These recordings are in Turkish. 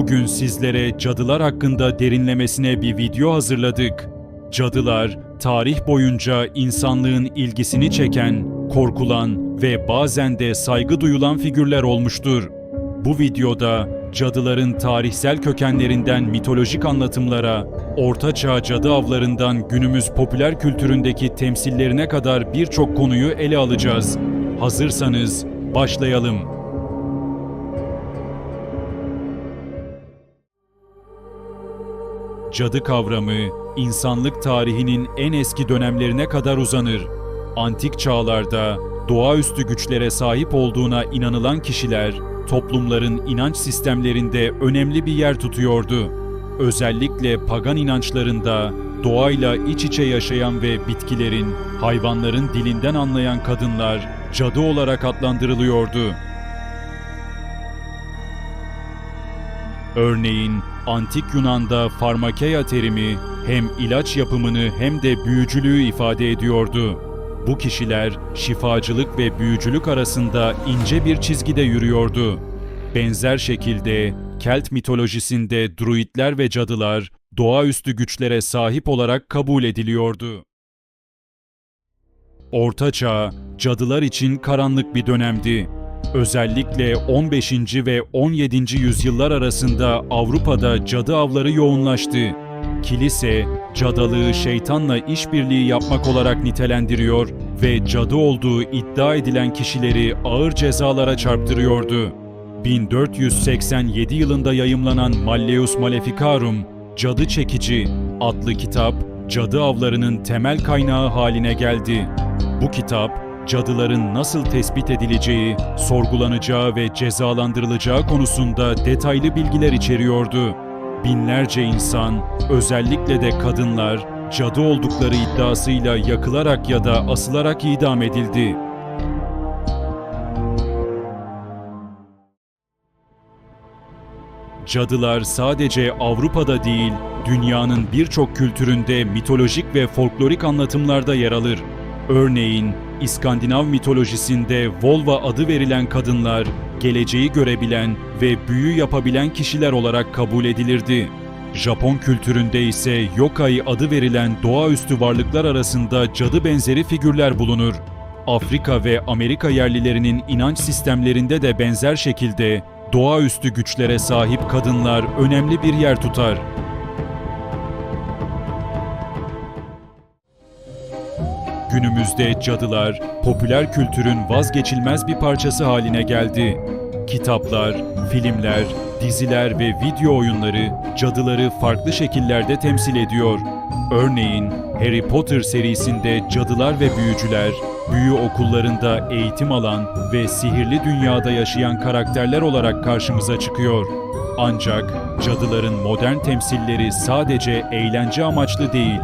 Bugün sizlere cadılar hakkında derinlemesine bir video hazırladık. Cadılar, tarih boyunca insanlığın ilgisini çeken, korkulan ve bazen de saygı duyulan figürler olmuştur. Bu videoda cadıların tarihsel kökenlerinden mitolojik anlatımlara, ortaçağ cadı avlarından günümüz popüler kültüründeki temsillerine kadar birçok konuyu ele alacağız. Hazırsanız başlayalım. Cadı kavramı insanlık tarihinin en eski dönemlerine kadar uzanır. Antik çağlarda doğaüstü güçlere sahip olduğuna inanılan kişiler toplumların inanç sistemlerinde önemli bir yer tutuyordu. Özellikle pagan inançlarında doğayla iç içe yaşayan ve bitkilerin, hayvanların dilinden anlayan kadınlar cadı olarak adlandırılıyordu. Örneğin antik Yunan'da farmakeia terimi hem ilaç yapımını hem de büyücülüğü ifade ediyordu. Bu kişiler şifacılık ve büyücülük arasında ince bir çizgide yürüyordu. Benzer şekilde Kelt mitolojisinde druidler ve cadılar doğaüstü güçlere sahip olarak kabul ediliyordu. Orta Çağ, cadılar için karanlık bir dönemdi. Özellikle 15. ve 17. yüzyıllar arasında Avrupa'da cadı avları yoğunlaştı. Kilise, cadalığı şeytanla işbirliği yapmak olarak nitelendiriyor ve cadı olduğu iddia edilen kişileri ağır cezalara çarptırıyordu. 1487 yılında yayımlanan Malleus Maleficarum, Cadı Çekici adlı kitap, cadı avlarının temel kaynağı haline geldi. Bu kitap, cadıların nasıl tespit edileceği, sorgulanacağı ve cezalandırılacağı konusunda detaylı bilgiler içeriyordu. Binlerce insan, özellikle de kadınlar, cadı oldukları iddiasıyla yakılarak ya da asılarak idam edildi. Cadılar sadece Avrupa'da değil, dünyanın birçok kültüründe mitolojik ve folklorik anlatımlarda yer alır. Örneğin, İskandinav mitolojisinde Volva adı verilen kadınlar, geleceği görebilen ve büyü yapabilen kişiler olarak kabul edilirdi. Japon kültüründe ise yokai adı verilen doğaüstü varlıklar arasında cadı benzeri figürler bulunur. Afrika ve Amerika yerlilerinin inanç sistemlerinde de benzer şekilde doğaüstü güçlere sahip kadınlar önemli bir yer tutar. Günümüzde cadılar popüler kültürün vazgeçilmez bir parçası haline geldi. Kitaplar, filmler, diziler ve video oyunları cadıları farklı şekillerde temsil ediyor. Örneğin Harry Potter serisinde cadılar ve büyücüler, büyü okullarında eğitim alan ve sihirli dünyada yaşayan karakterler olarak karşımıza çıkıyor. Ancak cadıların modern temsilleri sadece eğlence amaçlı değil,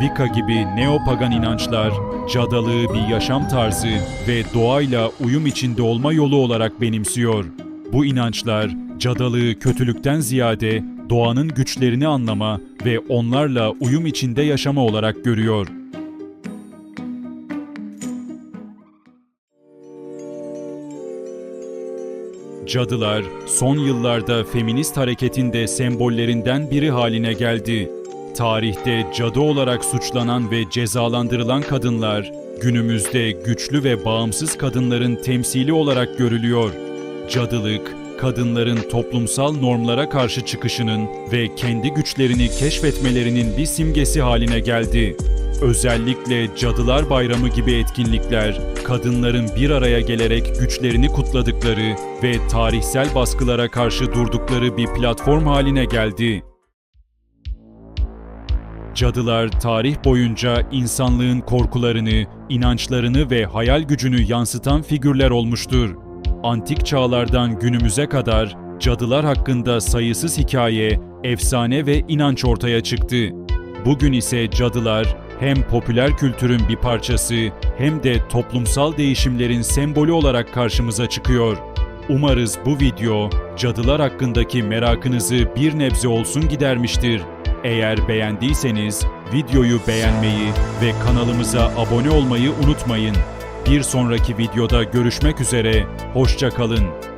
Wicca gibi neopagan inançlar, cadalığı bir yaşam tarzı ve doğayla uyum içinde olma yolu olarak benimsiyor. Bu inançlar, cadalığı kötülükten ziyade doğanın güçlerini anlama ve onlarla uyum içinde yaşama olarak görüyor. Cadılar son yıllarda feminist hareketin de sembollerinden biri haline geldi. Tarihte cadı olarak suçlanan ve cezalandırılan kadınlar günümüzde güçlü ve bağımsız kadınların temsili olarak görülüyor. Cadılık, kadınların toplumsal normlara karşı çıkışının ve kendi güçlerini keşfetmelerinin bir simgesi haline geldi. Özellikle Cadılar Bayramı gibi etkinlikler, kadınların bir araya gelerek güçlerini kutladıkları ve tarihsel baskılara karşı durdukları bir platform haline geldi. Cadılar tarih boyunca insanlığın korkularını, inançlarını ve hayal gücünü yansıtan figürler olmuştur. Antik çağlardan günümüze kadar cadılar hakkında sayısız hikaye, efsane ve inanç ortaya çıktı. Bugün ise cadılar hem popüler kültürün bir parçası hem de toplumsal değişimlerin sembolü olarak karşımıza çıkıyor. Umarız bu video cadılar hakkındaki merakınızı bir nebze olsun gidermiştir. Eğer beğendiyseniz videoyu beğenmeyi ve kanalımıza abone olmayı unutmayın. Bir sonraki videoda görüşmek üzere, hoşça kalın.